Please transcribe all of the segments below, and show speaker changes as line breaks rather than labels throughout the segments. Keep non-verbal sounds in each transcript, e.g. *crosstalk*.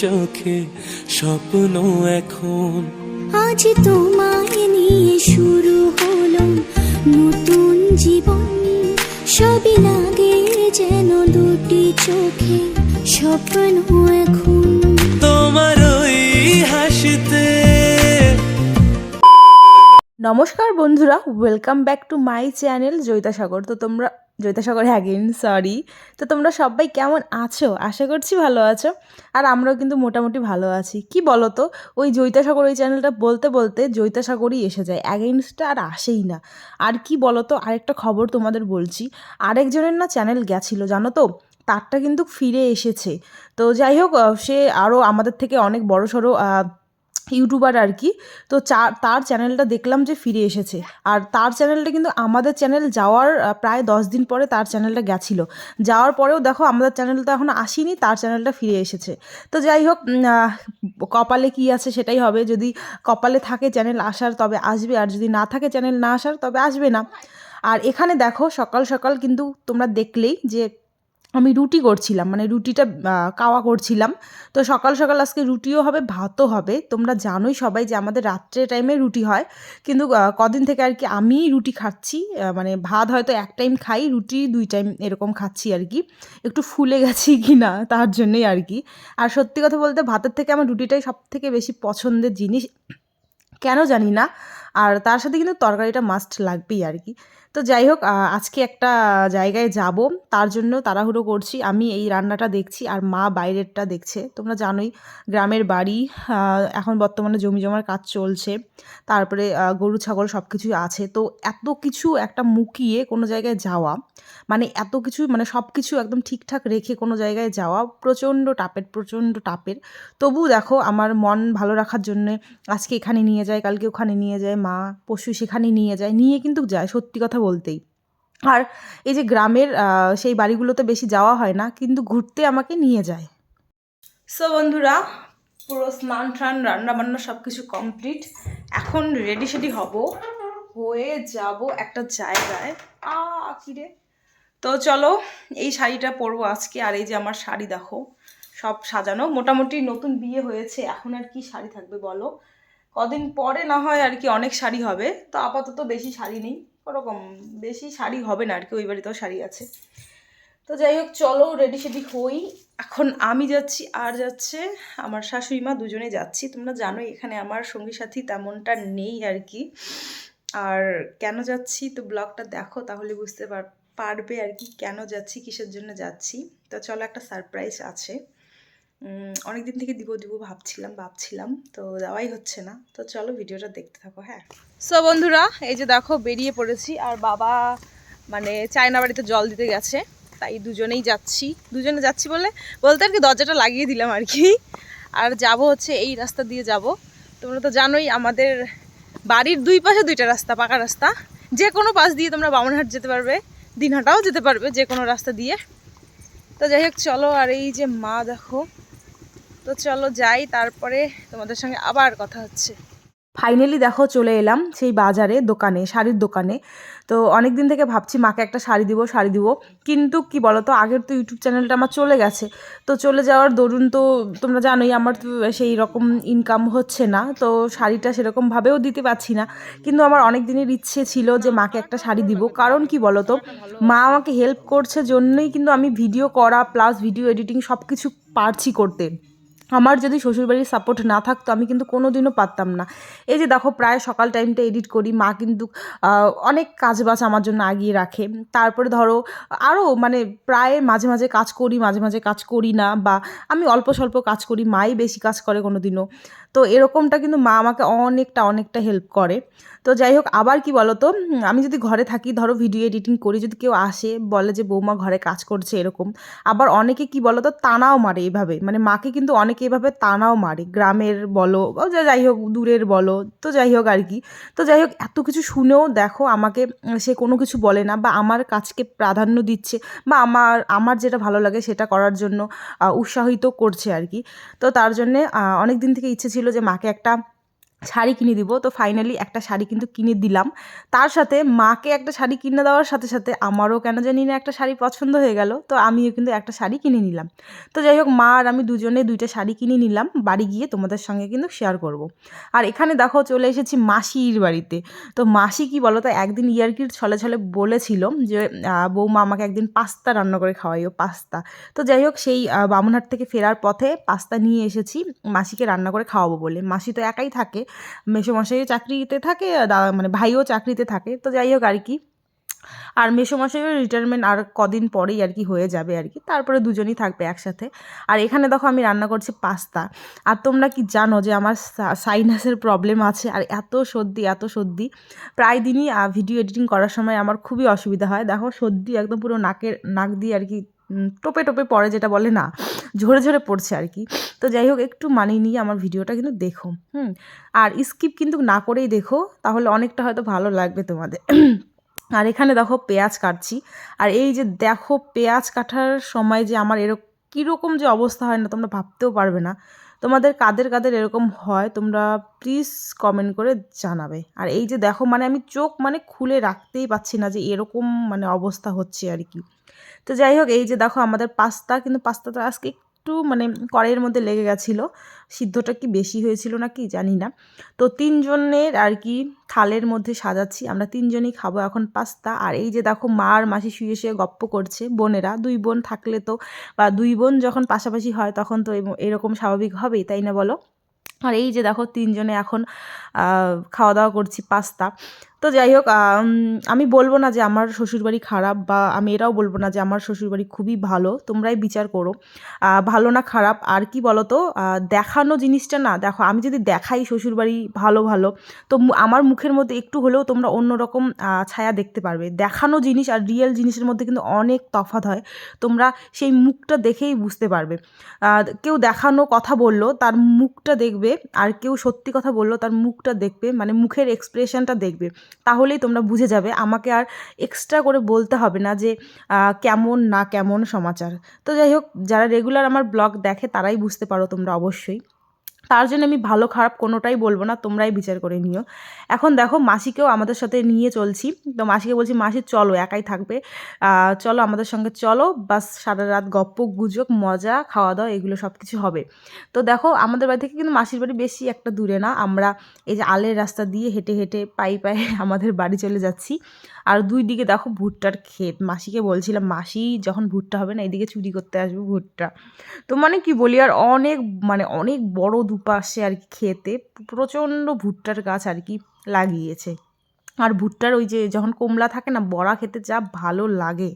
চোখে স্বপ্ন এখন।
আজ তোমায় নিয়ে শুরু হলো নতুন জীবন। সবই লাগে যেন দুটি চোখে স্বপ্ন এখন।
তোমার ওই হাসিতে।
নমস্কার বন্ধুরা welcome back to my channel Joitasagar তো তোমরা জৈতাসাগর অ্যাগেন সরি তো তোমরা সবাই কেমন আছো? আশা করছি ভালো আছো। আর আমরাও কিন্তু মোটামুটি ভালো আছি। কি বলো তো ওই জৈতাসাগর ওই চ্যানেলটা বলতে বলতে জৈতাসাগরই এসে যায়। অ্যাগেনস্টটা আর আসেই না। আর কি বলো তো আরেকটা খবর তোমাদের বলছি। আরেকজনের না চ্যানেল গেছিল, জানো তো? তারটা কিন্তু ফিরে এসেছে। তো যাই হোক সে আরও আমাদের থেকে অনেক বড় সড়ো ইউটিউবার আর কি। তো তার চ্যানেলটা দেখলাম যে ফিরে এসেছে। আর তার চ্যানেলটা কিন্তু আমাদের চ্যানেল যাওয়ার প্রায় দশ দিন পরে তার চ্যানেলটা গেছিল। যাওয়ার পরেও দেখো আমাদের চ্যানেলটা এখন আসেনি, তার চ্যানেলটা ফিরে এসেছে। তো যাই হোক কপালে কি আছে সেটাই হবে। যদি কপালে থাকে চ্যানেল আসার, তবে আসবে। আর যদি না থাকে চ্যানেল না আসার, তবে আসবে না। আর এখানে দেখো সকাল সকাল কিন্তু তোমরা দেখলেই যে আমি রুটি করছিলাম মানে রুটিটা কাওয়া করছিলাম। তো সকাল সকাল আজকে রুটিও হবে, ভাতও হবে। তোমরা জানোই সবাই যে আমাদের রাত্রে টাইমে রুটি হয়। কিন্তু কদিন থেকে আর কি আমিই রুটি খাচ্ছি মানে ভাত হয়তো এক টাইম খাই, রুটি দুই টাইম এরকম খাচ্ছি আর কি। একটু ফুলে গেছি *laughs* কি না তার জন্যই আর কি। আর সত্যি কথা বলতে ভাতের থেকে আমার রুটিটাই সব থেকে বেশি পছন্দের জিনিস। কেন জানি না আর তার সাথে কিন্তু তরকারিটা মাস্ট লাগবেই আর কি। তো যাই হোক আজকে একটা জায়গায় যাব, তার জন্য তাড়াহুড়ো করছি। আমি এই রান্নাটা দেখছি আর মা বাইরেরটা দেখছে। তোমরা জানোই গ্রামের বাড়ি এখন বর্তমানে জমি জমার কাজ চলছে। তারপরে গরু, ছাগল সব কিছুই আছে। তো এত কিছু একটা মুকিয়ে কোনো জায়গায় যাওয়া মানে এত কিছু মানে সব কিছু একদম ঠিকঠাক রেখে কোনো জায়গায় যাওয়া প্রচণ্ড টাপের প্রচণ্ড টাপের। তবু দেখো, আমার মন ভালো রাখার জন্যে আজকে এখানে নিয়ে যায়, কালকে ওখানে নিয়ে যায়। মা পশু সেখানে নিয়ে যায়, নিয়ে কিন্তু যায় সত্যি কথা বলতেই। আর এই যে গ্রামের সেই বাড়িগুলোতে বেশি যাওয়া হয় না, কিন্তু ঘুরতে আমাকে নিয়ে যায়। সো বন্ধুরা, পুরো স্নান টান রান্না বান্না সব কিছু কমপ্লিট এখন রেডি সেডি হব। হয়ে যাব একটা জায়গায়। আ কিরে তো চলো, এই শাড়িটা পরবো আজকে, আর এই যে আমার শাড়ি দেখো, সব সাজানো। মোটামুটি নতুন বিয়ে হয়েছে, এখন আর কি শাড়ি থাকবে বলো? কদিন পরে না হয় আর কি অনেক শাড়ি হবে। তো আপাতত বেশি শাড়ি নেই। ওরকম বেশি শাড়ি হবে না আর কি, ওই বাড়িতেও শাড়ি আছে। তো যাই হোক, চলো রেডি সেডি হই। এখন আমি যাচ্ছি, আর যাচ্ছে আমার শাশুড়ি মা দুজনে যাচ্ছি। তোমরা জানোই এখানে আমার সঙ্গী সাথী তেমনটা নেই আর কি। আর কেন যাচ্ছি তো ব্লগটা দেখো, তাহলে বুঝতে পার, পারবে আর কি কেন যাচ্ছি, কিসের জন্য যাচ্ছি। তো চলো একটা সারপ্রাইজ আছে। অনেক দিন থেকে দিব দিব ভাবছিলাম ভাবছিলাম, তো দেওয়াই হচ্ছে না। তো চলো ভিডিওটা দেখতে থাকো হ্যাঁ। সো বন্ধুরা, এই যে দেখো, বেরিয়ে পড়েছি, আর বাবা মানে চায়না বাড়িতে জল দিতে গেছে, তাই দুজনেই যাচ্ছি। দুজনে যাচ্ছি বলে, বলতে আর কি দরজাটা লাগিয়ে দিলাম আর কি। আর যাব হচ্ছে এই রাস্তা দিয়ে যাব। তোমরা তো জানোই, আমাদের বাড়ির দুই পাশে দুইটা রাস্তা, পাকা রাস্তা। যে কোনো পাশ দিয়ে তোমরা বামনহাট যেতে পারবে, দিনহাটাও যেতে পারবে, যে কোনো রাস্তা দিয়ে। তো যাই হোক, চলো, আর এই যে মা, দেখো তো চলো যাই, তারপরে তোমাদের সঙ্গে আবার কথা হচ্ছে। ফাইনালি দেখো, চলে এলাম সেই বাজারে, দোকানে, শাড়ির দোকানে। তো অনেক দিন থেকে ভাবছি, মাকে একটা শাড়ি দিব শাড়ি দিব। কিন্তু কি বলো তো আগের তো ইউটিউব চ্যানেলটা আমার চলে গেছে। তো চলে যাওয়ার দরুন তো তোমরা জানোই, আমার তো সেই রকম ইনকাম হচ্ছে না। তো শাড়িটা সেরকমভাবেও দিতে পারছি না। কিন্তু আমার অনেক দিনের ইচ্ছে ছিল যে মাকে একটা শাড়ি দিব। কারণ কি বলো তো মা আমাকে হেল্প করছে জন্যই কিন্তু আমি ভিডিও করা প্লাস ভিডিও এডিটিং সব কিছু পারছি করতে। আমার যদি শ্বশুরবাড়ির সাপোর্ট না থাকতো, আমি কিন্তু কোনো দিনও পারতাম না। এই যে দেখো, প্রায় সকাল টাইমটা এডিট করি, মা কিন্তু অনেক কাজ বাজ আমার জন্য আগিয়ে রাখে। তারপরে ধরো আরও মানে প্রায় মাঝে মাঝে কাজ করি, মাঝে মাঝে কাজ করি না বা আমি অল্প স্বল্প কাজ করি, মাই বেশি কাজ করে কোনো দিনও তো এরকমটা কিন্তু মা আমাকে অনেকটা অনেকটা হেল্প করে। তো যাই হোক, আবার কি বলো তো আমি যদি ঘরে থাকি, ধরো ভিডিও এডিটিং করি, যদি কেউ আসে, বলে যে বৌমা ঘরে কাজ করছে এরকম, আবার অনেকে কি বলো তো তানাও মারে এভাবে মানে মাকে কিন্তু অনেকে এভাবে তানাও মারে। গ্রামের বলো যা- যাই হোক, দূরের বলো, তো যাই হোক আর কি। তো যাই হোক, এত কিছু শুনেও দেখো আমাকে সে কোনো কিছু বলে না বা আমার কাজকে প্রাধান্য দিচ্ছে বা আমার আমার যেটা ভালো লাগে সেটা করার জন্য উৎসাহিত করছে আর কি। তো তার জন্যে অনেক দিন থেকে ইচ্ছে ছিল যে মাকে একটা শাড়ি কিনে দিব। তো ফাইনালি একটা শাড়ি কিন্তু কিনে দিলাম। তার সাথে মাকে একটা শাড়ি কিনে দেওয়ার সাথে সাথে আমারও কেন জানি না একটা শাড়ি পছন্দ হয়ে গেল। তো আমিও কিন্তু একটা শাড়ি কিনে নিলাম। তো যাই হোক, মা আর আমি দুজনে দুইটা শাড়ি কিনে নিলাম। বাড়ি গিয়ে তোমাদের সঙ্গে কিন্তু শেয়ার করব। আর এখানে দেখো চলে এসেছি মাসির বাড়িতে। তো মাসি কি বলো তো একদিন ইয়ারকির ছলে ছলে বলেছিল যে বৌমা আমাকে একদিন পাস্তা রান্না করে খাওয়াইও, পাস্তা। তো যাই হোক, সেই বামুনহাট থেকে ফেরার পথে পাস্তা নিয়ে এসেছি। মাসিকে রান্না করে খাওয়াবো বলে। মাসি তো একাই থাকে। মেসোমশাইও চাকরিতে থাকে দাদা মানে ভাইও চাকরিতে থাকে। তো যাই হোক আর কি। আর মেসোমশাইও রিটায়ারমেন্ট আর কদিন পরেই আর কি হয়ে যাবে আর কি। তারপরে দুজনই থাকবে একসাথে। আর এখানে দেখো আমি রান্না করছি পাস্তা। আর তোমরা কি জানো যে আমার সাইনাসের প্রবলেম আছে, আর এত সর্দি এত সর্দি। প্রায় দিনই ভিডিও এডিটিং করার সময় আমার খুবই অসুবিধা হয়। দেখো সর্দি একদম পুরো নাকের, নাক দিয়ে আর কি টোপে টোপে পড়ে যেটা বলে না, ঝরে ঝরে পড়ছে আর কি। তো যাই হোক, একটু মানিয়ে নিয়ে আমার ভিডিওটা কিন্তু দেখো, হুম। আর স্কিপ কিন্তু না করেই দেখো, তাহলে অনেকটা হয়তো ভালো লাগবে তোমাদের। আর এখানে দেখো পেঁয়াজ কাটছি। আর এই যে দেখো পেঁয়াজ কাটার সময় যে আমার এরকম কীরকম যে অবস্থা হয় না, তোমরা ভাবতেও পারবে না। তোমাদের কাদের কাদের এরকম হয়, তোমরা প্লিজ কমেন্ট করে জানাবে। আর এই যে দেখো মানে আমি চোখ মানে খুলে রাখতেই পাচ্ছি না যে এরকম মানে অবস্থা হচ্ছে আর কি। তো যাই হোক, এই যে দেখো, আমাদের পাস্তা, কিন্তু পাস্তাটা আজকে একটু মানে কড়াইয়ের মধ্যে লেগে গেছিল। সিদ্ধটা কি বেশি হয়েছিল না কি জানি না। তো তিনজনের আর কি থালের মধ্যে সাজাচ্ছি। আমরা তিনজনই খাব এখন পাস্তা। আর এই যে দেখো মা আর মাসি শুয়ে শুয়ে গপ্প করছে, বোনেরা। দুই বোন থাকলে তো বা দুই বোন যখন পাশাপাশি হয় তখন তো এরকম স্বাভাবিক হবেই, তাই না বলো? আর এই যে দেখো তিনজনে এখন খাওয়া দাওয়া করছি পাস্তা। তো যাই হোক, আমি বলব না যে আমার শ্বশুরবাড়ি খারাপ বা আমি এটাও বলব না যে আমার শ্বশুরবাড়ি খুবই ভালো, তোমরাই বিচার করো। ভালো না খারাপ, আর কি বলো তো দেখানো জিনিসটা না, দেখো, আমি যদি দেখাই শ্বশুরবাড়ি ভালো ভালো, তো আমার মুখের মধ্যে একটু হলেও তোমরা অন্যরকম ছায়া দেখতে পারবে। দেখানো জিনিস আর রিয়েল জিনিসের মধ্যে কিন্তু অনেক তফাৎ হয়, তোমরা সেই মুখটা দেখেই বুঝতে পারবে। কেউ দেখানো কথা বলল, তার মুখটা দেখবে, আর কেউ সত্যি কথা বলল, তার মুখটা দেখবে মানে মুখের এক্সপ্রেশনটা দেখবে। তাহলেই তোমরা বুঝে যাবে। আমাকে আর এক্সট্রা করে বলতে হবে না যে কেমন না কেমন সমাচার। তো যাই হোক, যারা রেগুলার আমার ব্লগ দেখে তারাই বুঝতে পারো তোমরা অবশ্যই। তার জন্য আমি ভালো খারাপ কোনোটাই বলব না, তোমরাই বিচার করে নিও। এখন দেখো, মাসিকেও আমাদের সাথে নিয়ে চলছি। তো মাসিকে বলছি, মাসি, চলো, একাই থাকবে। চলো আমাদের সঙ্গে, চলো, বাস সারা রাত গপ্প, গুজব, মজা খাওয়া দাওয়া এগুলো সব কিছু হবে। তো দেখো, আমাদের বাড়ি থেকে কিন্তু মাসির বাড়ি বেশি একটা দূরে না। আমরা এই যে আলের রাস্তা দিয়ে হেঁটে হেঁটে পাই পায়ে *laughs* আমাদের বাড়ি চলে যাচ্ছি। আর দুই দিকে দেখো, ভুট্টার ক্ষেত। মাসিকে বলছিলাম, মাসি, যখন ভুট্টা হবে না, এদিকে চুরি করতে আসবে ভুট্টা। তো মানে কি বলি, আর অনেক মানে অনেক বড় দুপাশে আর কি খেতে, প্রচণ্ড ভুট্টার গাছ আর কি লাগিয়েছে। আর ভুট্টার ওই যে যখন কমলা থাকে না, বড়া খেতে যা ভালো লাগে।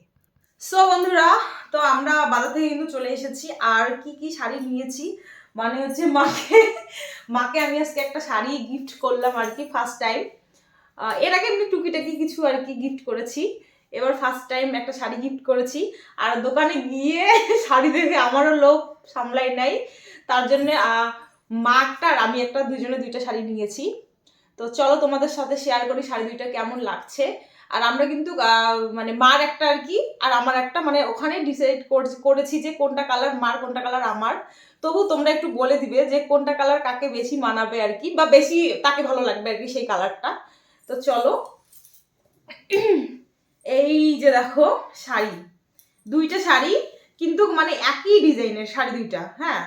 সো বন্ধুরা, তো আমরা বাজার থেকে কিন্তু চলে এসেছি। আর কি কি শাড়ি নিয়েছি? মানে হচ্ছে মাকে মাকে আমি আজকে একটা শাড়ি গিফট করলাম আর কি ফার্স্ট টাইম এর আগে এমনি টুকিটাকি কিছু আর কি গিফট করেছি। এবার ফার্স্ট টাইম একটা শাড়ি গিফট করেছি। আর দোকানে গিয়ে শাড়ি দেখে আমারও লোভ, সামলাই নাই। তার জন্য মা আর আমি একটা, দুজনে দুইটা শাড়ি নিয়েছি। তো চলো তোমাদের সাথে শেয়ার করি শাড়ি দুইটা কেমন লাগছে। আর আমরা কিন্তু মানে মার একটা আর কি, আর আমার একটা মানে ওখানে ডিসাইড করেছি যে কোনটা কালার মার, কোনটা কালার আমার। তবু তোমরা একটু বলে দিবে যে কোনটা কালার কাকে বেশি মানাবে আর কি, বা বেশি তাকে ভালো লাগবে আর কি সেই কালারটা তো চলো। এই যে দেখো শাড়ি, দুইটা শাড়ি, কিন্তু মানে একই ডিজাইনের শাড়ি দুইটা হ্যাঁ?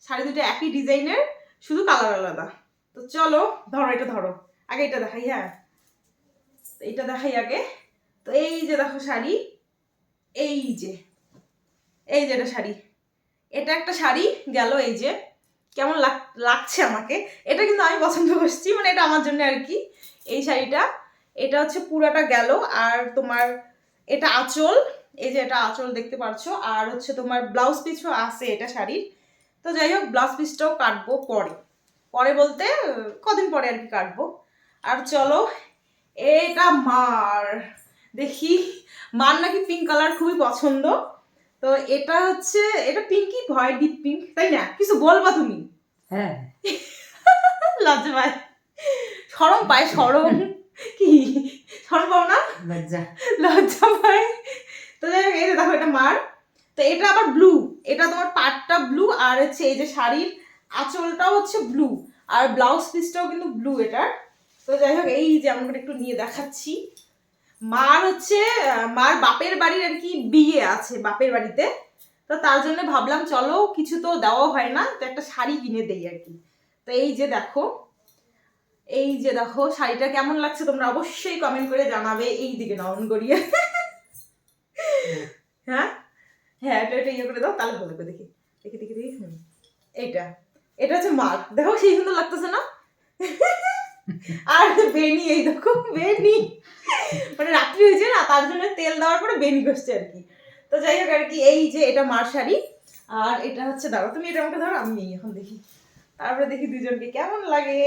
শাড়ি দুটো একই ডিজাইনের, শুধু কালার আলাদা। তো চলো, ধরো, এটা ধরো। আগে এটা দেখাই হ্যাঁ। এটা দেখাই আগে। তো এই যে দেখো শাড়ি, এই যে এই যে এটা শাড়ি। এটা একটা শাড়ি, গেল এই যে। কেমন লাগ- লাগছে আমাকে। এটা কিন্তু আমি পছন্দ করছি মানে এটা আমার জন্য আর কি। এই শাড়িটা, এটা হচ্ছে পুরাটা গেল। আর তোমার এটা আঁচল, এই যে এটা আঁচল দেখতে পাচ্ছো আর হচ্ছে তোমার ব্লাউজ পিসও আছে এটা শাড়ির। তো যাই হোক ব্লাউজ পিসটাও কাটবো পরে। পরে বলতে কদিন পরে আর কি কাটবো। আর চলো এটা মার। দেখি মার নাকি পিঙ্ক কালার খুবই পছন্দ। তো এটা হচ্ছে এটা পিঙ্কই ভয় ডিপ পিঙ্ক তাই না? কিছু বলবা তুমি?
হ্যাঁ। *laughs*
লজ্জা পায় সরম পায় সরম কি? সরম পাও না?
লজ্জা।
লজ্জা পায়। তো যাই হোক এই যে দেখো এটা মার। তো এটা আবার ব্লু এটা তোমার পাটটা ব্লু আর হচ্ছে এই যে শাড়ির আঁচলটাও হচ্ছে ব্লু আর ব্লাউজ পিসটাও কিন্তু ব্লু এটার। তো যাই হোক এই যে আমরা একটু নিয়ে দেখাচ্ছি। মার হচ্ছে মার বাপের বাড়ির আর কি বিয়ে আছে বাপের বাড়িতে। তো তার জন্য ভাবলাম চলো কিছু তো দেওয়া হয় না তো একটা শাড়ি কিনে দেই আর কি। তো এই যে দেখো এই যে দেখো শাড়িটা কেমন লাগছে তোমরা অবশ্যই কমেন্ট করে জানাবে। এই দিকে নয়ন গড়িয়ে। হ্যাঁ? হ্যাঁ এটা এটা ইয়ে করে দাও তাহলে করে দেখি। দেখি দেখি দেখি। এইটা এটা। হচ্ছে মার দেখো, সেই সুন্দর লাগতেছে না? আর বেনি এই দেখো বেনি মানে রাত্রি হয়েছে না, তার জন্য তেল দেওয়ার পরে বেনি করছে আর কি। তো যাই হোক আর কি, এই যে এটা মার শাড়ি। আর এটা হচ্ছে, দাঁড়াও, তুমি এটা আমাকে ধরো, আমি এখন দেখি। তারপরে দেখি দুজনকে কেমন লাগে।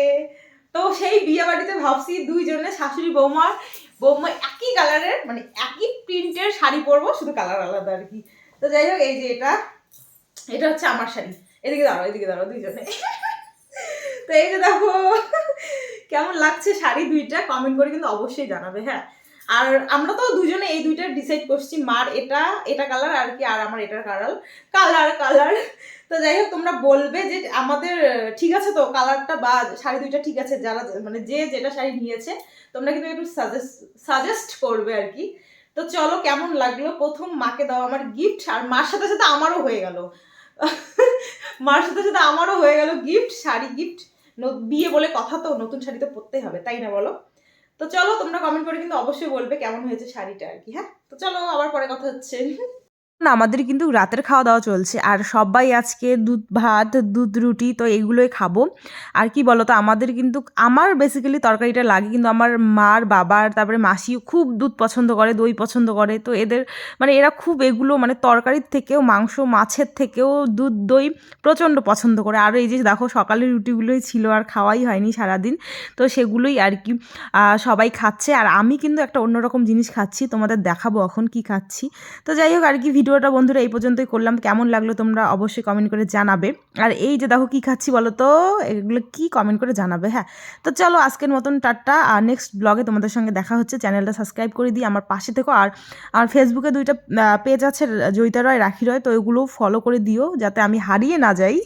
তো সেই বিয়ে বাড়িতে ভাবছি দুইজনে, শাশুড়ি বৌমার বৌমা একই কালারের মানে একই প্রিন্টের শাড়ি পরবো, শুধু কালার আলাদা আর কি। তো যাই হোক, এই যে এটা এটা হচ্ছে আমার শাড়ি। এদিকে দাঁড়াও এদিকে দাঁড়াও দুইজনে। তো এই যে দেখো, কেমন লাগছে শাড়ি দুইটা? কমেন্ট করে কিন্তু অবশ্যই জানাবে হ্যাঁ? আর আমরা তো দুজনে এই দুইটা ডিসাইড করছি, মার এটা এটা কালার আর কি, আর আমার এটার কালার কালার কালার তো যাই হোক, তোমরা বলবে যে আমাদের, ঠিক আছে তো কালারটা বা শাড়ি দুইটা ঠিক আছে, যারা মানে যে যেটা শাড়ি নিয়েছে, তোমরা কিন্তু একটু সাজেস্ট সাজেস্ট করবে আর কি। তো চলো, কেমন লাগল? প্রথম মাকে দাও আমার গিফট আর মার সাথে সাথে আমারও হয়ে গেল। মার সাথে সাথে আমারও হয়ে গেল গিফট শাড়ি গিফট বিয়ে বলে কথা তো, নতুন শাড়ি তো পরতেই হবে, তাই না বলো? তো চলো, তোমরা কমেন্ট করে কিন্তু অবশ্যই বলবে কেমন হয়েছে শাড়িটা আর কি হ্যাঁ? তো চলো, আবার পরে কথা হচ্ছে। আমাদের কিন্তু রাতের খাওয়া দাওয়া চলছে। আর সবাই আজকে দুধ, ভাত, দুধ, রুটি, তো এগুলোই খাব। আর কি বলো তো আমাদের কিন্তু, আমার বেসিক্যালি তরকারিটা লাগে, কিন্তু আমার মার বাবার তারপরে মাসিও খুব দুধ পছন্দ করে, দই পছন্দ করে। তো এদের মানে এরা খুব এগুলো মানে তরকারির থেকেও, মাংস, মাছের থেকেও দুধ, দই প্রচণ্ড পছন্দ করে। আর এই যে দেখো, সকালের রুটিগুলোই ছিল, আর খাওয়াই হয়নি সারাদিন। তো সেগুলোই আর কি সবাই খাচ্ছে। আর আমি কিন্তু একটা অন্যরকম জিনিস খাচ্ছি, তোমাদের দেখাবো এখন কি খাচ্ছি। তো যাই হোক, আর কি ভিডিওটা বন্ধুরা এই পর্যন্তই করলাম। কেমন লাগল তোমরা অবশ্যই কমেন্ট করে জানাবে। আর এই যে দেখো কি খাচ্ছি বলো তো এগুলো কী কমেন্ট করে জানাবে? হ্যাঁ। তো চলো আজকের মতন টাটা। আর নেক্সট ব্লগে তোমাদের সঙ্গে দেখা হচ্ছে। চ্যানেলটা সাবস্ক্রাইব করে দিই আমার পাশে থেকো। আর আর ফেসবুকে দুইটা পেজ আছে জয়িতা রয়, রাখি রয়। তো ওইগুলো ফলো করে দিও যাতে আমি হারিয়ে না যাই।